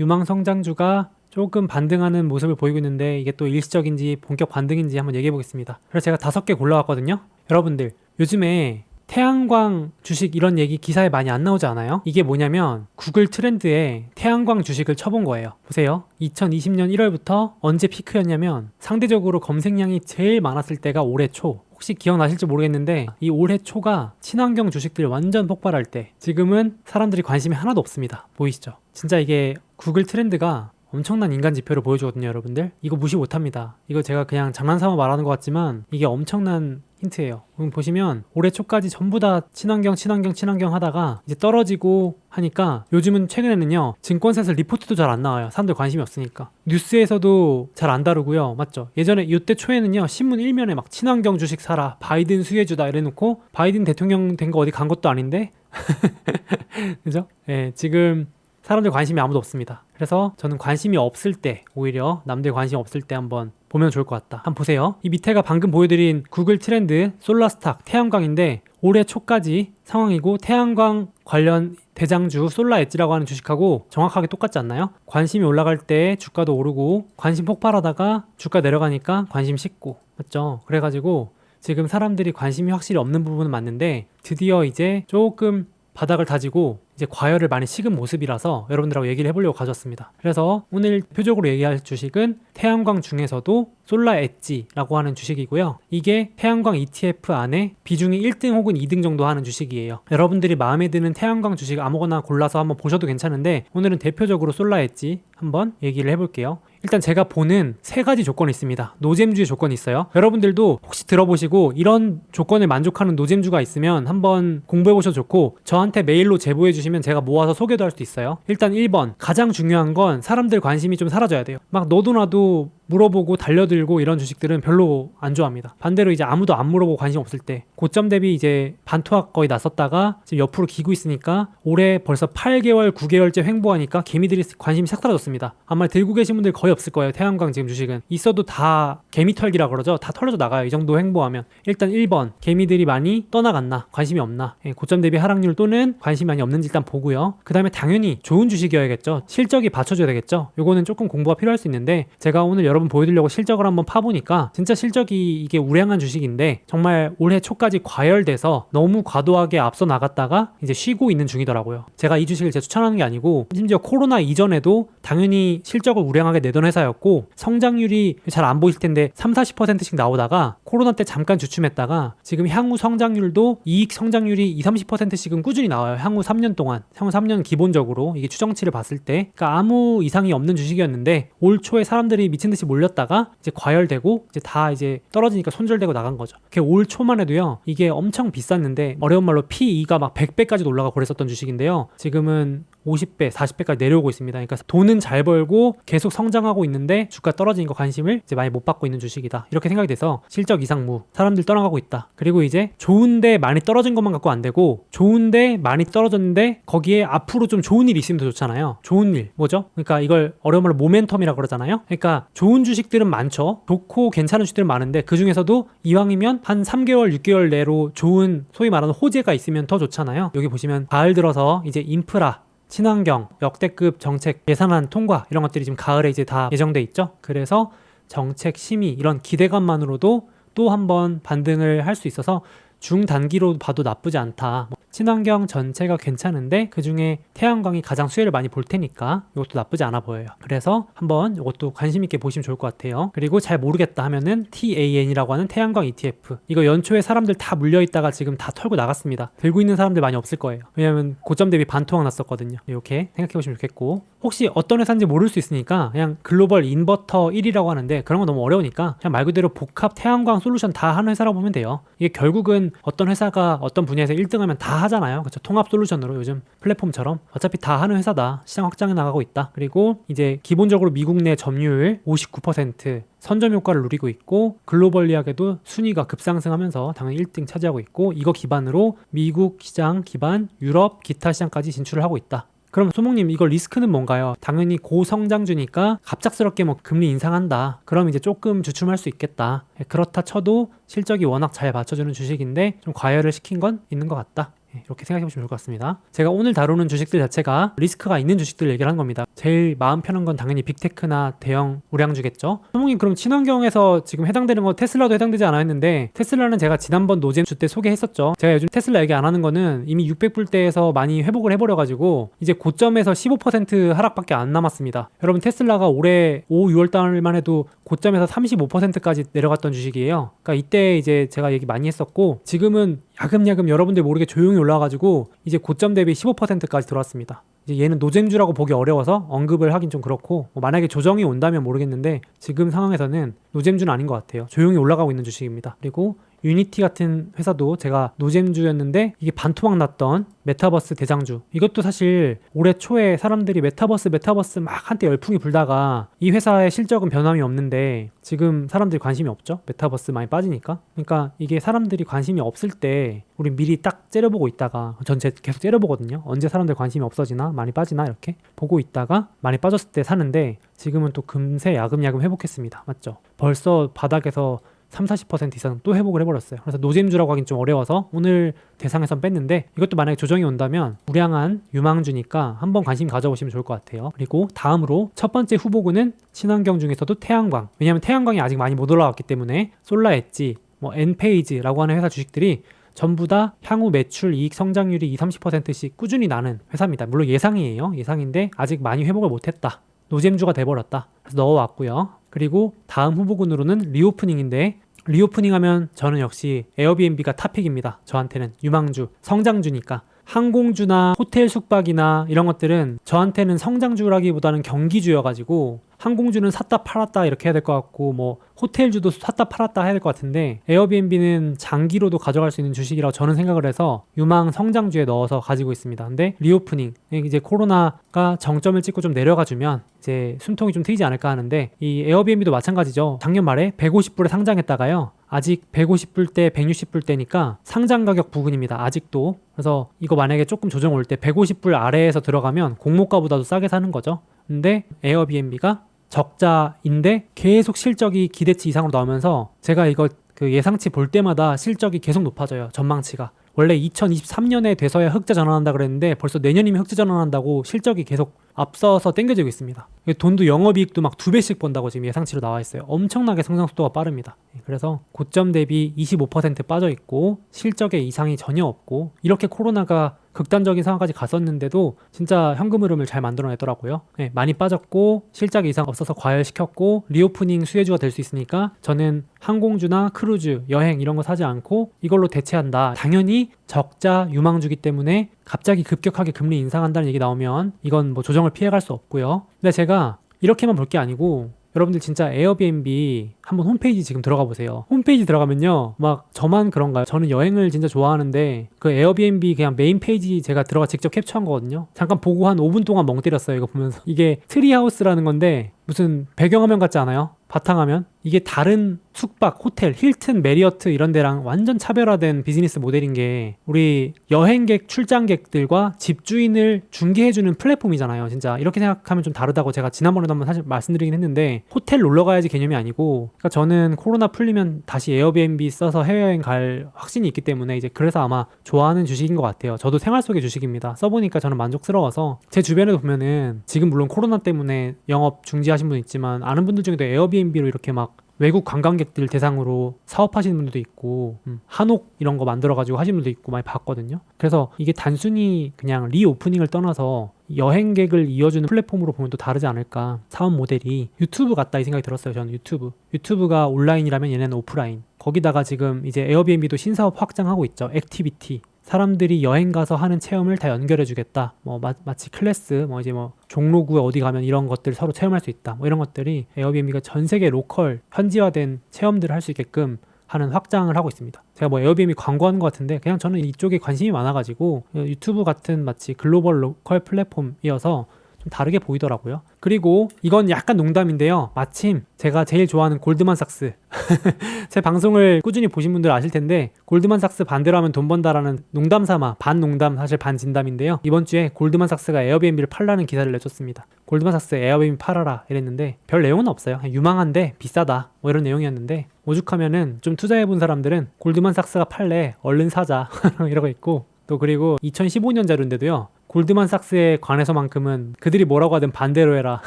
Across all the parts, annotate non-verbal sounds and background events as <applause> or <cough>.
유망 성장주가 조금 반등하는 모습을 보이고 있는데 이게 또 일시적인지 본격 반등인지 한번 얘기해 보겠습니다. 그래서 제가 다섯 개 골라왔거든요. 여러분들 요즘에 태양광 주식 이런 얘기 기사에 많이 안 나오지 않아요? 이게 뭐냐면 구글 트렌드에 태양광 주식을 쳐본 거예요. 보세요. 2020년 1월부터 언제 피크였냐면 상대적으로 검색량이 제일 많았을 때가 올해 초. 혹시 기억나실지 모르겠는데 이 올해 초가 친환경 주식들 완전 폭발할 때 지금은 사람들이 관심이 하나도 없습니다. 보이시죠? 진짜 이게 구글 트렌드가 엄청난 인간 지표를 보여주거든요, 여러분들. 이거 무시 못합니다. 이거 제가 그냥 장난삼아 말하는 것 같지만 이게 엄청난 힌트예요. 보시면 올해 초까지 전부 다 친환경, 친환경, 친환경 하다가 이제 떨어지고 하니까 요즘은 최근에는요 증권사에서 리포트도 잘 안 나와요. 사람들 관심이 없으니까 뉴스에서도 잘 안 다루고요, 맞죠? 예전에 이때 초에는요 신문 일면에 막 친환경 주식 사라, 바이든 수혜주다 이래놓고 바이든 대통령 된 거 어디 간 것도 아닌데, <laughs> 그죠? 예, 지금 사람들 관심이 아무도 없습니다. 그래서 저는 관심이 없을 때 오히려 남들 관심 없을 때 한번 보면 좋을 것 같다. 한번 보세요. 이 밑에가 방금 보여드린 구글 트렌드 솔라스탁 태양광인데 올해 초까지 상황이고 태양광 관련 대장주 솔라 엣지라고 하는 주식하고 정확하게 똑같지 않나요? 관심이 올라갈 때 주가도 오르고 관심 폭발하다가 주가 내려가니까 관심 식고 맞죠? 그래가지고 지금 사람들이 관심이 확실히 없는 부분은 맞는데 드디어 이제 조금 바닥을 다지고 이제 과열을 많이 식은 모습이라서 여러분들하고 얘기를 해보려고 가져왔습니다. 그래서 오늘 표적으로 얘기할 주식은 태양광 중에서도 솔라 엣지라고 하는 주식이고요. 이게 태양광 ETF 안에 비중이 1등 혹은 2등 정도 하는 주식이에요. 여러분들이 마음에 드는 태양광 주식 아무거나 골라서 한번 보셔도 괜찮은데 오늘은 대표적으로 솔라 엣지 한번 얘기를 해볼게요. 일단 제가 보는 세 가지 조건이 있습니다. 노잼주의 조건이 있어요. 여러분들도 혹시 들어보시고 이런 조건을 만족하는 노잼주가 있으면 한번 공부해 보셔도 좋고 저한테 메일로 제보해 주시면 제가 모아서 소개도 할 수도 있어요. 일단 1번 가장 중요한 건 사람들 관심이 좀 사라져야 돼요. 막 너도 나도 물어보고 달려들고 이런 주식들은 별로 안 좋아합니다. 반대로 이제 아무도 안 물어보고 관심 없을 때 고점 대비 이제 반토막 거의 났었다가 지금 옆으로 기고 있으니까 올해 벌써 8개월, 9개월째 횡보하니까 개미들이 관심이 싹 사라졌습니다. 아마 들고 계신 분들 거의 없을 거예요. 태양광 지금 주식은 있어도 다 개미 털기라 그러죠. 다 털려져 나가요. 이 정도 횡보하면 일단 1번 개미들이 많이 떠나갔나 관심이 없나 예, 고점 대비 하락률 또는 관심이 많이 없는지 일단 보고요. 그 다음에 당연히 좋은 주식이어야겠죠. 실적이 받쳐줘야 되겠죠. 요거는 조금 공부가 필요할 수 있는데 제가 오늘 여러 분 보여드리려고 실적을 한번 파보니까 진짜 실적이 이게 우량한 주식인데 정말 올해 초까지 과열돼서 너무 과도하게 앞서 나갔다가 이제 쉬고 있는 중이더라고요. 제가 이 주식을 제가 추천하는 게 아니고 심지어 코로나 이전에도 당연히 실적을 우량하게 내던 회사였고 성장률이 잘 안 보이실 텐데 3, 40%씩 나오다가 코로나 때 잠깐 주춤했다가 지금 향후 성장률도 이익 성장률이 2, 30%씩은 꾸준히 나와요. 향후 3년 동안. 향후 3년 기본적으로 이게 추정치를 봤을 때 그러니까 아무 이상이 없는 주식이었는데 올 초에 사람들이 미친 듯이 몰렸다가 이제 과열되고 이제 다 이제 떨어지니까 손절되고 나간 거죠. 그게 올 초만 해도요. 이게 엄청 비쌌는데 어려운 말로 P2가 막 100배까지 올라가고 그랬었던 주식인데요. 지금은 50배, 40배까지 내려오고 있습니다. 그러니까 돈은 잘 벌고 계속 성장하고 있는데 주가 떨어진 거 관심을 이제 많이 못 받고 있는 주식이다. 이렇게 생각이 돼서 실적 이상무 사람들 떠나가고 있다. 그리고 이제 좋은데 많이 떨어진 것만 갖고 안 되고 좋은데 많이 떨어졌는데 거기에 앞으로 좀 좋은 일이 있으면 더 좋잖아요. 좋은 일 뭐죠? 그러니까 이걸 어려운 말로 모멘텀이라고 그러잖아요. 그러니까 좋은 주식들은 많죠. 좋고 괜찮은 주식들은 많은데 그 중에서도 이왕이면 한 3개월, 6개월 내로 좋은 소위 말하는 호재가 있으면 더 좋잖아요. 여기 보시면 가을 들어서 이제 인프라 친환경, 역대급 정책 예산안 통과 이런 것들이 지금 가을에 이제 다 예정돼 있죠. 그래서 정책 심의 이런 기대감만으로도 또 한 번 반등을 할 수 있어서 중단기로 봐도 나쁘지 않다. 뭐 친환경 전체가 괜찮은데 그 중에 태양광이 가장 수혜를 많이 볼 테니까 이것도 나쁘지 않아 보여요. 그래서 한번 이것도 관심 있게 보시면 좋을 것 같아요. 그리고 잘 모르겠다 하면은 TAN이라고 하는 태양광 ETF. 이거 연초에 사람들 다 물려 있다가 지금 다 털고 나갔습니다. 들고 있는 사람들 많이 없을 거예요. 왜냐면 고점 대비 반토막 났었거든요. 이렇게 생각해 보시면 좋겠고 혹시 어떤 회사인지 모를 수 있으니까 그냥 글로벌 인버터 1이라고 하는데 그런 거 너무 어려우니까 그냥 말 그대로 복합 태양광 솔루션 다 하는 회사라고 보면 돼요. 이게 결국은 어떤 회사가 어떤 분야에서 1등하면 다 하잖아요. 그렇죠. 통합 솔루션으로 요즘 플랫폼처럼 어차피 다 하는 회사다. 시장 확장해 나가고 있다. 그리고 이제 기본적으로 미국 내 점유율 59% 선점 효과를 누리고 있고 글로벌리하게도 순위가 급상승하면서 당연히 1등 차지하고 있고 이거 기반으로 미국 시장 기반 유럽 기타 시장까지 진출을 하고 있다. 그럼 소목님 이거 리스크는 뭔가요? 당연히 고성장주니까 갑작스럽게 뭐 금리 인상한다. 그럼 이제 조금 주춤할 수 있겠다. 예, 그렇다 쳐도 실적이 워낙 잘 받쳐주는 주식인데 좀 과열을 시킨 건 있는 것 같다. 예, 이렇게 생각해 보시면 좋을 것 같습니다. 제가 오늘 다루는 주식들 자체가 리스크가 있는 주식들 얘기를 한 겁니다. 제일 마음 편한 건 당연히 빅테크나 대형 우량주겠죠. 소몽님 그럼 친환경에서 지금 해당되는 거 테슬라도 해당되지 않아 했는데 테슬라는 제가 지난번 노잼주 때 소개했었죠. 제가 요즘 테슬라 얘기 안 하는 거는 이미 600불대에서 많이 회복을 해버려가지고 이제 고점에서 15% 하락밖에 안 남았습니다. 여러분 테슬라가 올해 5, 6월 달만 해도 고점에서 35%까지 내려갔던 주식이에요. 그러니까 이때 이제 제가 얘기 많이 했었고 지금은 야금야금 여러분들 모르게 조용히 올라와가지고 이제 고점 대비 15%까지 들어왔습니다. 이제 얘는 노잼주라고 보기 어려워서 언급을 하긴 좀 그렇고 뭐 만약에 조정이 온다면 모르겠는데 지금 상황에서는 노잼주는 아닌 것 같아요. 조용히 올라가고 있는 주식입니다. 그리고 유니티 같은 회사도 제가 노잼주였는데 이게 반토막 났던 메타버스 대장주. 이것도 사실 올해 초에 사람들이 메타버스 메타버스 막 한때 열풍이 불다가 이 회사의 실적은 변함이 없는데 지금 사람들이 관심이 없죠? 메타버스 많이 빠지니까? 그러니까 이게 사람들이 관심이 없을 때 우리 미리 딱 째려보고 있다가 전체 계속 째려보거든요. 언제 사람들 관심이 없어지나? 많이 빠지나? 이렇게 보고 있다가 많이 빠졌을 때 사는데 지금은 또 금세 야금야금 회복했습니다. 맞죠? 벌써 바닥에서 3, 40% 이상 또 회복을 해버렸어요. 그래서 노잼주라고 하긴 좀 어려워서 오늘 대상에선 뺐는데 이것도 만약에 조정이 온다면 우량한 유망주니까 한번 관심 가져보시면 좋을 것 같아요. 그리고 다음으로 첫 번째 후보군은 친환경 중에서도 태양광. 왜냐하면 태양광이 아직 많이 못 올라왔기 때문에 솔라 엣지, 뭐 엔페이지라고 하는 회사 주식들이 전부 다 향후 매출 이익 성장률이 2, 30%씩 꾸준히 나는 회사입니다. 물론 예상이에요. 예상인데 아직 많이 회복을 못했다. 노잼주가 돼버렸다. 그래서 넣어왔고요. 그리고 다음 후보군으로는 리오프닝인데 리오프닝 하면 저는 역시 에어비앤비가 탑픽입니다. 저한테는 유망주, 성장주니까 항공주나 호텔 숙박이나 이런 것들은 저한테는 성장주라기보다는 경기주여가지고 항공주는 샀다 팔았다 이렇게 해야 될 것 같고 뭐 호텔주도 샀다 팔았다 해야 될 것 같은데 에어비앤비는 장기로도 가져갈 수 있는 주식이라고 저는 생각을 해서 유망 성장주에 넣어서 가지고 있습니다. 근데 리오프닝 이제 코로나가 정점을 찍고 좀 내려가 주면 이제 숨통이 좀 트이지 않을까 하는데 이 에어비앤비도 마찬가지죠. 작년 말에 150불에 상장했다가요. 아직 150불 대, 160불 대니까 상장 가격 부근입니다. 아직도. 그래서 이거 만약에 조금 조정 올 때 150불 아래에서 들어가면 공모가보다도 싸게 사는 거죠. 근데 에어비앤비가 적자인데 계속 실적이 기대치 이상으로 나오면서 제가 이거 그 예상치 볼 때마다 실적이 계속 높아져요. 전망치가. 원래 2023년에 돼서야 흑자 전환한다 그랬는데 벌써 내년이면 흑자 전환한다고 실적이 계속 앞서서 땡겨지고 있습니다. 돈도 영업이익도 막 두 배씩 번다고 지금 예상치로 나와 있어요. 엄청나게 성장 속도가 빠릅니다. 예, 그래서 고점 대비 25% 빠져 있고 실적에 이상이 전혀 없고 이렇게 코로나가 극단적인 상황까지 갔었는데도 진짜 현금 흐름을 잘 만들어내더라고요. 네, 많이 빠졌고 실적 이상 없어서 과열시켰고 리오프닝 수혜주가 될 수 있으니까 저는 항공주나 크루즈, 여행 이런 거 사지 않고 이걸로 대체한다. 당연히 적자 유망주기 때문에 갑자기 급격하게 금리 인상한다는 얘기 나오면 이건 뭐 조정을 피해갈 수 없고요. 근데 제가 이렇게만 볼 게 아니고 여러분들 진짜 에어비앤비 한번 홈페이지 지금 들어가 보세요. 홈페이지 들어가면요. 막 저만 그런가요? 저는 여행을 진짜 좋아하는데 그 에어비앤비 그냥 메인 페이지 제가 들어가 직접 캡처한 거거든요. 잠깐 보고 한 5분 동안 멍 때렸어요. 이거 보면서. 이게 트리하우스라는 건데 무슨 배경화면 같지 않아요? 바탕화면? 이게 다른 숙박, 호텔, 힐튼, 메리어트 이런 데랑 완전 차별화된 비즈니스 모델인 게 우리 여행객, 출장객들과 집주인을 중개해주는 플랫폼이잖아요. 진짜 이렇게 생각하면 좀 다르다고 제가 지난번에도 한번 사실 말씀드리긴 했는데 호텔 놀러 가야지 개념이 아니고 그러니까 저는 코로나 풀리면 다시 에어비앤비 써서 해외여행 갈 확신이 있기 때문에 이제 그래서 아마 좋아하는 주식인 것 같아요. 저도 생활 속의 주식입니다. 써보니까 저는 만족스러워서 제 주변에도 보면은 지금 물론 코로나 때문에 영업 중지하신 분 있지만 아는 분들 중에도 에어비앤비로 이렇게 막 외국 관광객들 대상으로 사업하시는 분들도 있고 음, 한옥 이런 거 만들어가지고 하시는 분도 있고 많이 봤거든요. 그래서 이게 단순히 그냥 리오프닝을 떠나서 여행객을 이어주는 플랫폼으로 보면 또 다르지 않을까. 사업 모델이 유튜브 같다 이 생각이 들었어요 저는 유튜브. 유튜브가 온라인이라면 얘네는 오프라인. 거기다가 지금 이제 에어비앤비도 신사업 확장하고 있죠. 액티비티 사람들이 여행 가서 하는 체험을 다 연결해 주겠다. 뭐 마, 마치 클래스, 뭐 이제 뭐 종로구에 어디 가면 이런 것들 서로 체험할 수 있다. 뭐 이런 것들이 에어비앤비가 전 세계 로컬 현지화된 체험들을 할 수 있게끔 하는 확장을 하고 있습니다. 제가 뭐 에어비앤비 광고하는 것 같은데 그냥 저는 이쪽에 관심이 많아가지고 유튜브 같은 마치 글로벌 로컬 플랫폼이어서 좀 다르게 보이더라고요. 그리고 이건 약간 농담인데요. 마침 제가 제일 좋아하는 골드만삭스 <laughs> 제 방송을 꾸준히 보신 분들 아실 텐데 골드만삭스 반대로 하면 돈 번다라는 농담 삼아 반 농담 사실 반 진담인데요. 이번 주에 골드만삭스가 에어비앤비를 팔라는 기사를 내줬습니다. 골드만삭스 에어비앤비 팔아라 이랬는데 별 내용은 없어요. 유망한데 비싸다 뭐 이런 내용이었는데 오죽하면은 좀 투자해본 사람들은 골드만삭스가 팔래 얼른 사자 <laughs> 이러고 있고 또 그리고 2015년 자료인데도요. 골드만삭스에 관해서만큼은 그들이 뭐라고 하든 반대로 해라.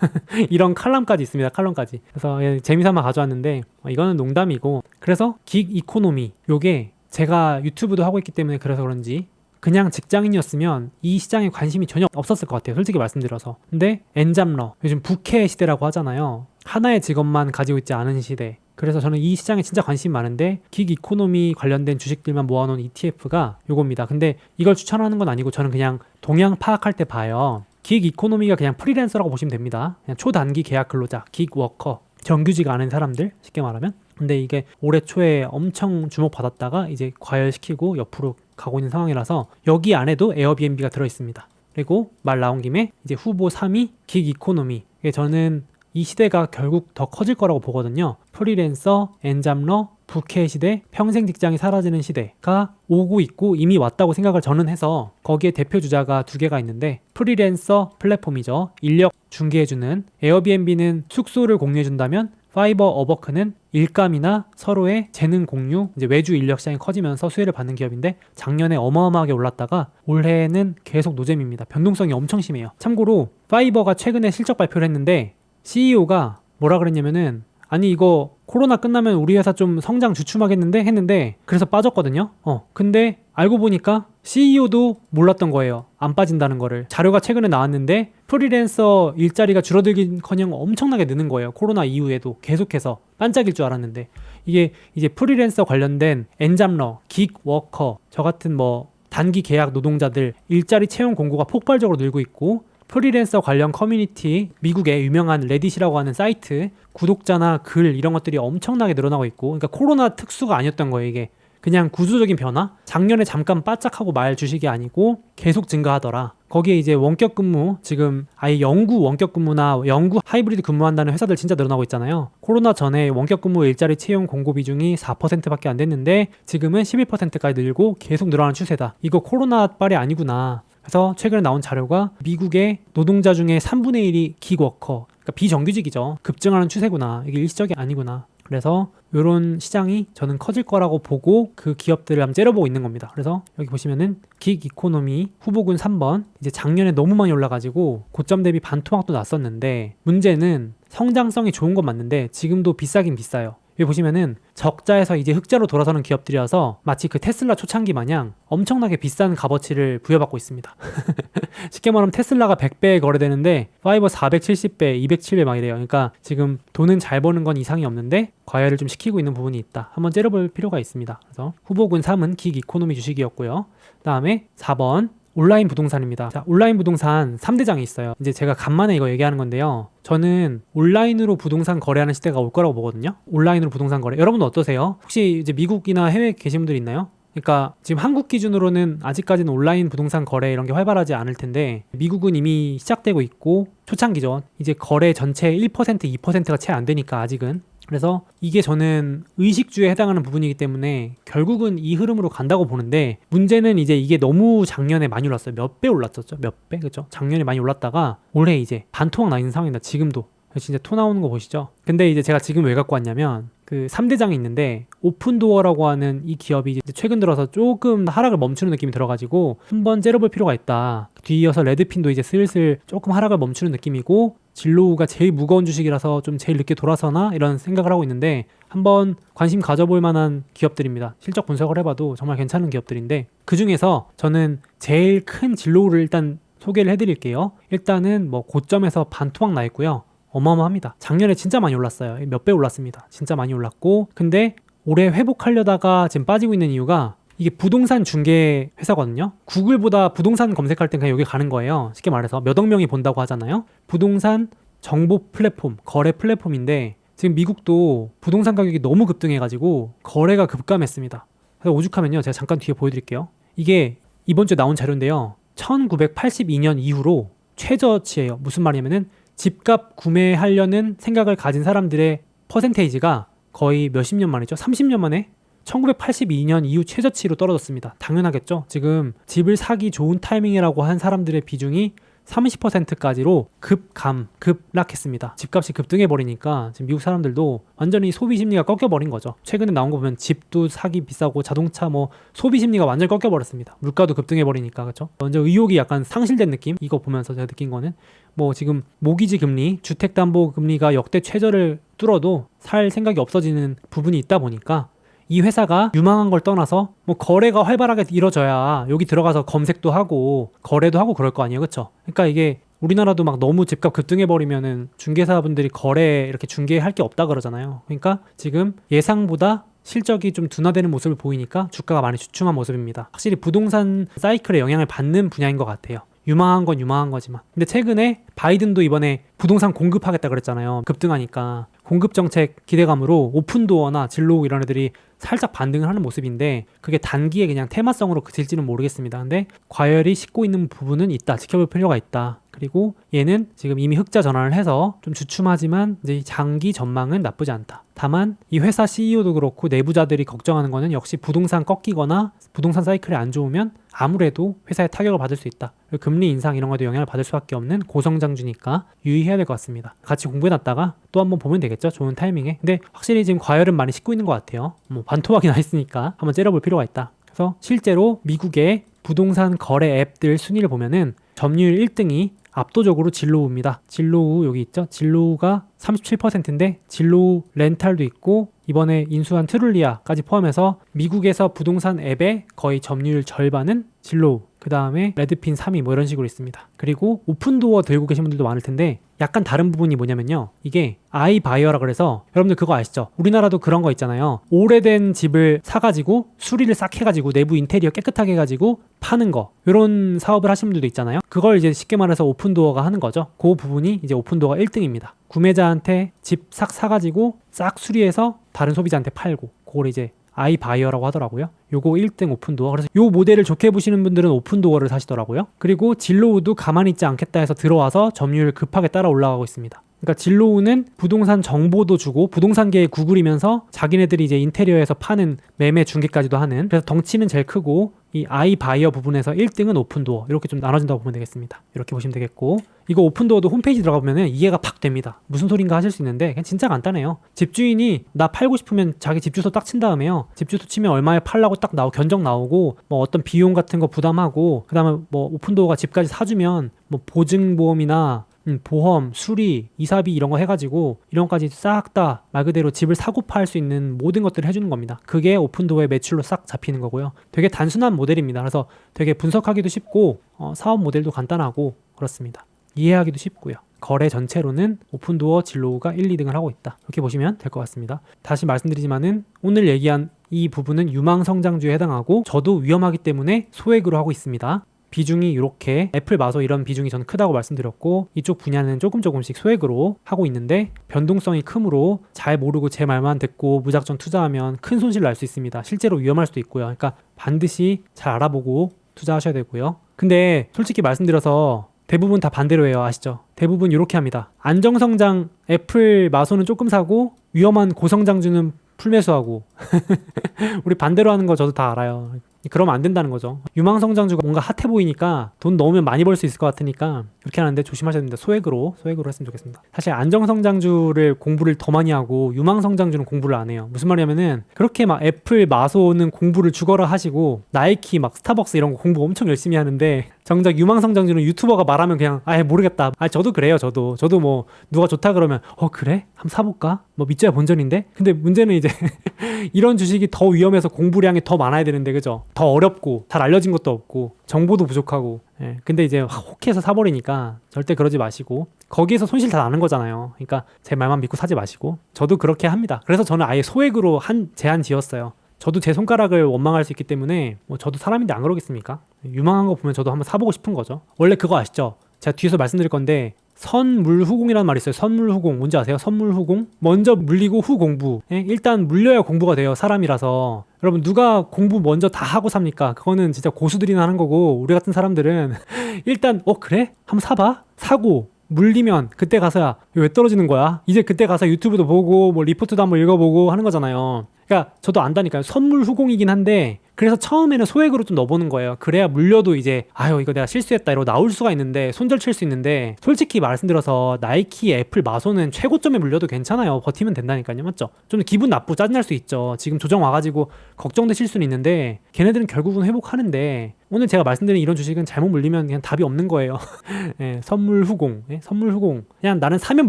<laughs> 이런 칼럼까지 있습니다 칼럼까지. 그래서 예, 재미삼아 가져왔는데 어, 이거는 농담이고. 그래서 긱 이코노미 요게 제가 유튜브도 하고 있기 때문에 그래서 그런지 그냥 직장인이었으면 이 시장에 관심이 전혀 없었을 것 같아요 솔직히 말씀드려서. 근데 엔잡러 요즘 부캐 시대라고 하잖아요. 하나의 직업만 가지고 있지 않은 시대 그래서 저는 이 시장에 진짜 관심이 많은데 긱 이코노미 관련된 주식들만 모아놓은 ETF가 요겁니다. 근데 이걸 추천하는 건 아니고 저는 그냥 동향 파악할 때 봐요. 긱 이코노미가 그냥 프리랜서라고 보시면 됩니다. 그냥 초단기 계약 근로자, 긱 워커, 정규직 아는 사람들 쉽게 말하면. 근데 이게 올해 초에 엄청 주목받았다가 이제 과열시키고 옆으로 가고 있는 상황이라서 여기 안에도 에어비앤비가 들어 있습니다. 그리고 말 나온 김에 이제 후보 3위 긱 이코노미. 저는 이 시대가 결국 더 커질 거라고 보거든요. 프리랜서, 엔잡러, 부캐 시대, 평생 직장이 사라지는 시대가 오고 있고 이미 왔다고 생각을 저는 해서 거기에 대표 주자가 두 개가 있는데 프리랜서 플랫폼이죠. 인력 중개해주는 에어비앤비는 숙소를 공유해준다면 파이버 어버크는 일감이나 서로의 재능 공유, 이제 외주 인력 시장이 커지면서 수혜를 받는 기업인데 작년에 어마어마하게 올랐다가 올해는 계속 노잼입니다. 변동성이 엄청 심해요. 참고로 파이버가 최근에 실적 발표를 했는데 CEO가 뭐라 그랬냐면은 아니 이거 코로나 끝나면 우리 회사 좀 성장 주춤하겠는데 했는데 그래서 빠졌거든요. 어 근데 알고 보니까 CEO도 몰랐던 거예요. 안 빠진다는 거를 자료가 최근에 나왔는데 프리랜서 일자리가 줄어들긴커녕 엄청나게 느는 거예요. 코로나 이후에도 계속해서 반짝일 줄 알았는데 이게 이제 프리랜서 관련된 엔잡러, 긱 워커 저 같은 뭐 단기 계약 노동자들 일자리 채용 공고가 폭발적으로 늘고 있고 프리랜서 관련 커뮤니티, 미국의 유명한 레딧이라고 하는 사이트, 구독자나 글 이런 것들이 엄청나게 늘어나고 있고, 그러니까 코로나 특수가 아니었던 거예요, 이게. 그냥 구조적인 변화? 작년에 잠깐 바짝하고 말 주식이 아니고 계속 증가하더라. 거기에 이제 원격 근무, 지금 아예 영구 원격 근무나 영구 하이브리드 근무한다는 회사들 진짜 늘어나고 있잖아요. 코로나 전에 원격 근무 일자리 채용 공고 비중이 4%밖에 안 됐는데 지금은 11%까지 늘고 계속 늘어나는 추세다. 이거 코로나 빨이 아니구나. 그래서 최근에 나온 자료가 미국의 노동자 중에 3분의 1이 기워커, 그러니까 비정규직이죠. 급증하는 추세구나. 이게 일시적이 아니구나. 그래서 이런 시장이 저는 커질 거라고 보고 그 기업들을 한번 째려보고 있는 겁니다. 그래서 여기 보시면은 긱 이코노미 후보군 3번 이제 작년에 너무 많이 올라가지고 고점 대비 반토막도 났었는데 문제는 성장성이 좋은 건 맞는데 지금도 비싸긴 비싸요. 여기 보시면은 적자에서 이제 흑자로 돌아서는 기업들이어서 마치 그 테슬라 초창기 마냥 엄청나게 비싼 값어치를 부여받고 있습니다. <laughs> 쉽게 말하면 테슬라가 100배에 거래되는데 파이버 470배, 207배 막 이래요. 그러니까 지금 돈은 잘 버는 건 이상이 없는데 과열을 좀 시키고 있는 부분이 있다. 한번 째려볼 필요가 있습니다. 그래서 후보군 3은 긱 이코노미 주식이었고요. 다음에 4번 온라인 부동산입니다. 자, 온라인 부동산 3대장이 있어요. 이제 제가 간만에 이거 얘기하는 건데요. 저는 온라인으로 부동산 거래하는 시대가 올 거라고 보거든요. 온라인으로 부동산 거래. 여러분은 어떠세요? 혹시 이제 미국이나 해외에 계신 분들 있나요? 그러니까 지금 한국 기준으로는 아직까지는 온라인 부동산 거래 이런 게 활발하지 않을 텐데 미국은 이미 시작되고 있고 초창기죠. 이제 거래 전체 1% 2%가 채 안 되니까 아직은 그래서 이게 저는 의식주에 해당하는 부분이기 때문에 결국은 이 흐름으로 간다고 보는데 문제는 이제 이게 너무 작년에 많이 올랐어요. 몇 배 올랐었죠? 몇 배? 그죠? 작년에 많이 올랐다가 올해 이제 반토막 나 있는 상황이다. 지금도. 진짜 토 나오는 거 보시죠? 근데 이제 제가 지금 왜 갖고 왔냐면 그 3대장이 있는데 오픈도어라고 하는 이 기업이 이제 최근 들어서 조금 하락을 멈추는 느낌이 들어가지고 한번 째려볼 필요가 있다. 뒤이어서 레드핀도 이제 슬슬 조금 하락을 멈추는 느낌이고 진로우가 제일 무거운 주식이라서 좀 제일 늦게 돌아서나 이런 생각을 하고 있는데 한번 관심 가져볼 만한 기업들입니다. 실적 분석을 해봐도 정말 괜찮은 기업들인데 그 중에서 저는 제일 큰 진로우를 일단 소개를 해드릴게요. 일단은 뭐 고점에서 반토막 나 있고요. 어마어마합니다. 작년에 진짜 많이 올랐어요. 몇 배 올랐습니다. 진짜 많이 올랐고 근데 올해 회복하려다가 지금 빠지고 있는 이유가 이게 부동산 중개 회사거든요. 구글보다 부동산 검색할 땐 그냥 여기 가는 거예요. 쉽게 말해서 몇 억 명이 본다고 하잖아요. 부동산 정보 플랫폼, 거래 플랫폼인데 지금 미국도 부동산 가격이 너무 급등해가지고 거래가 급감했습니다. 그래서 오죽하면요. 제가 잠깐 뒤에 보여드릴게요. 이게 이번 주에 나온 자료인데요. 1982년 이후로 최저치예요. 무슨 말이냐면은 집값 구매하려는 생각을 가진 사람들의 퍼센테이지가 거의 몇십 년 만이죠. 30년 만에 1982년 이후 최저치로 떨어졌습니다. 당연하겠죠. 지금 집을 사기 좋은 타이밍이라고 한 사람들의 비중이 30%까지로 급감, 급락했습니다. 집값이 급등해 버리니까 지금 미국 사람들도 완전히 소비 심리가 꺾여 버린 거죠. 최근에 나온 거 보면 집도 사기 비싸고 자동차 뭐 소비 심리가 완전히 꺾여 버렸습니다. 물가도 급등해 버리니까 그렇죠. 먼저 의욕이 약간 상실된 느낌. 이거 보면서 제가 느낀 거는 뭐 지금 모기지 금리, 주택담보 금리가 역대 최저를 뚫어도 살 생각이 없어지는 부분이 있다 보니까 이 회사가 유망한 걸 떠나서 뭐 거래가 활발하게 이루어져야 여기 들어가서 검색도 하고 거래도 하고 그럴 거 아니에요, 그렇죠? 그러니까 이게 우리나라도 막 너무 집값 급등해 버리면은 중개사분들이 거래 이렇게 중개할 게 없다 그러잖아요. 그러니까 지금 예상보다 실적이 좀 둔화되는 모습을 보이니까 주가가 많이 주춤한 모습입니다. 확실히 부동산 사이클에 영향을 받는 분야인 것 같아요. 유망한 건 유망한 거지만. 근데 최근에 바이든도 이번에 부동산 공급하겠다 그랬잖아요. 급등하니까. 공급 정책 기대감으로 오픈도어나 진로우 이런 애들이 살짝 반등을 하는 모습인데 그게 단기에 그냥 테마성으로 그칠지는 모르겠습니다. 근데 과열이 싣고 있는 부분은 있다. 지켜볼 필요가 있다. 그리고 얘는 지금 이미 흑자 전환을 해서 좀 주춤하지만 이제 장기 전망은 나쁘지 않다. 다만 이 회사 CEO도 그렇고 내부자들이 걱정하는 거는 역시 부동산 꺾이거나 부동산 사이클이 안 좋으면 아무래도 회사에 타격을 받을 수 있다. 금리 인상 이런 것도 영향을 받을 수밖에 없는 고성장주니까 유의해야 될 것 같습니다. 같이 공부해놨다가 또 한번 보면 되겠죠. 좋은 타이밍에. 근데 확실히 지금 과열은 많이 싣고 있는 것 같아요. 뭐 반토막이 나 <laughs> 있으니까 한번 째려볼 필요가 있다. 그래서 실제로 미국의 부동산 거래 앱들 순위를 보면은 점유율 1등이 압도적으로 진로우입니다. 진로우 여기 있죠? 진로우가 37%인데 진로우 렌탈도 있고 이번에 인수한 트룰리아까지 포함해서 미국에서 부동산 앱의 거의 점유율 절반은 진로우 그 다음에 레드핀 3위 뭐 이런 식으로 있습니다. 그리고 오픈도어 들고 계신 분들도 많을 텐데 약간 다른 부분이 뭐냐면요. 이게 아이바이어라 그래서 여러분들 그거 아시죠? 우리나라도 그런 거 있잖아요. 오래된 집을 사가지고 수리를 싹 해가지고 내부 인테리어 깨끗하게 해가지고 파는 거 이런 사업을 하시는 분들도 있잖아요. 그걸 이제 쉽게 말해서 오픈도어가 하는 거죠. 그 부분이 이제 오픈도어가 1등입니다. 구매자한테 집 싹 사가지고 싹 수리해서 다른 소비자한테 팔고 그걸 이제 아이바이어라고 하더라고요. 요거 1등 오픈도어. 그래서 요 모델을 좋게 보시는 분들은 오픈도어를 사시더라고요. 그리고 진로우도 가만히 있지 않겠다 해서 들어와서 점유율 급하게 따라 올라가고 있습니다. 그러니까 진로우는 부동산 정보도 주고 부동산계의 구글이면서 자기네들이 이제 인테리어에서 파는 매매 중개까지도 하는 그래서 덩치는 제일 크고 이 아이 바이어 부분에서 1등은 오픈도어 이렇게 좀 나눠진다고 보면 되겠습니다. 이렇게 보시면 되겠고 이거 오픈도어도 홈페이지 들어가 보면 이해가 팍 됩니다. 무슨 소린가 하실 수 있는데 그냥 진짜 간단해요. 집주인이 나 팔고 싶으면 자기 집 주소 딱 친 다음에요. 집 주소 치면 얼마에 팔라고 딱 나오 견적 나오고 뭐 어떤 비용 같은 거 부담하고 그다음에 뭐 오픈도어가 집까지 사주면 뭐 보증보험이나 음, 보험, 수리, 이사비 이런 거 해가지고 이런 것까지 싹 다 말 그대로 집을 사고 팔 수 있는 모든 것들을 해주는 겁니다. 그게 오픈도어의 매출로 싹 잡히는 거고요. 되게 단순한 모델입니다. 그래서 되게 분석하기도 쉽고 어, 사업 모델도 간단하고 그렇습니다. 이해하기도 쉽고요. 거래 전체로는 오픈도어 진로우가 1, 2등을 하고 있다. 이렇게 보시면 될 것 같습니다. 다시 말씀드리지만은 오늘 얘기한 이 부분은 유망 성장주에 해당하고 저도 위험하기 때문에 소액으로 하고 있습니다. 비중이 이렇게 애플 마소 이런 비중이 저는 크다고 말씀드렸고 이쪽 분야는 조금 조금씩 소액으로 하고 있는데 변동성이 크므로 잘 모르고 제 말만 듣고 무작정 투자하면 큰 손실 날 수 있습니다. 실제로 위험할 수도 있고요. 그러니까 반드시 잘 알아보고 투자하셔야 되고요. 근데 솔직히 말씀드려서 대부분 다 반대로 해요. 아시죠? 대부분 이렇게 합니다. 안정성장 애플 마소는 조금 사고 위험한 고성장주는 풀매수하고 <laughs> 우리 반대로 하는 거 저도 다 알아요. 그러면 안 된다는 거죠. 유망 성장주가 뭔가 핫해 보이니까 돈 넣으면 많이 벌 수 있을 것 같으니까 그렇게 하는데 조심하셔야 됩니다. 소액으로 소액으로 했으면 좋겠습니다. 사실 안정 성장주를 공부를 더 많이 하고 유망 성장주는 공부를 안 해요. 무슨 말이냐면은 그렇게 막 애플 마소는 공부를 죽어라 하시고 나이키 막 스타벅스 이런 거 공부 엄청 열심히 하는데 정작 유망성장주는 유튜버가 말하면 그냥 아예 모르겠다. 아 저도 그래요. 저도 저도 뭐 누가 좋다 그러면 어 그래? 한번 사볼까? 뭐 믿져야 본전인데. 근데 문제는 이제 <laughs> 이런 주식이 더 위험해서 공부량이 더 많아야 되는데 그죠? 더 어렵고 잘 알려진 것도 없고 정보도 부족하고 예. 근데 이제 혹해서 사버리니까 절대 그러지 마시고 거기에서 손실 다 나는 거잖아요. 그러니까 제 말만 믿고 사지 마시고 저도 그렇게 합니다. 그래서 저는 아예 소액으로 한 제한 지었어요. 저도 제 손가락을 원망할 수 있기 때문에 뭐 저도 사람인데 안 그러겠습니까? 유망한 거 보면 저도 한번 사보고 싶은 거죠. 원래 그거 아시죠? 제가 뒤에서 말씀드릴 건데 선물후공이라는 말이 있어요. 선물후공 뭔지 아세요? 선물후공? 먼저 물리고 후 공부. 예? 일단 물려야 공부가 돼요. 사람이라서. 여러분 누가 공부 먼저 다 하고 삽니까? 그거는 진짜 고수들이나 하는 거고 우리 같은 사람들은 <laughs> 일단 어 그래? 한번 사봐. 사고 물리면 그때 가서야 왜 떨어지는 거야? 이제 그때 가서 유튜브도 보고 뭐 리포트도 한번 읽어보고 하는 거잖아요. 그러니까 저도 안다니까요. 선물 후공이긴 한데 그래서 처음에는 소액으로 좀 넣어보는 거예요. 그래야 물려도 이제 아유 이거 내가 실수했다 이러고 나올 수가 있는데 손절 칠 수 있는데 솔직히 말씀드려서 나이키, 애플, 마소는 최고점에 물려도 괜찮아요. 버티면 된다니까요. 맞죠? 좀 기분 나쁘고 짜증날 수 있죠. 지금 조정 와가지고 걱정되실 수는 있는데 걔네들은 결국은 회복하는데 오늘 제가 말씀드린 이런 주식은 잘못 물리면 그냥 답이 없는 거예요. <laughs> 예, 선물 후공, 예, 선물 후공. 그냥 나는 사면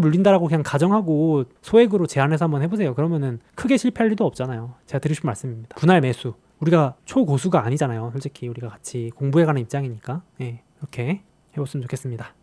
물린다라고 그냥 가정하고 소액으로 제한해서 한번 해보세요. 그러면은 크게 실패할 리도 없잖아요. 제가 드리고 싶은 말씀입니다. 분할 매수. 우리가 초고수가 아니잖아요. 솔직히 우리가 같이 공부해가는 입장이니까 예, 이렇게 해봤으면 좋겠습니다.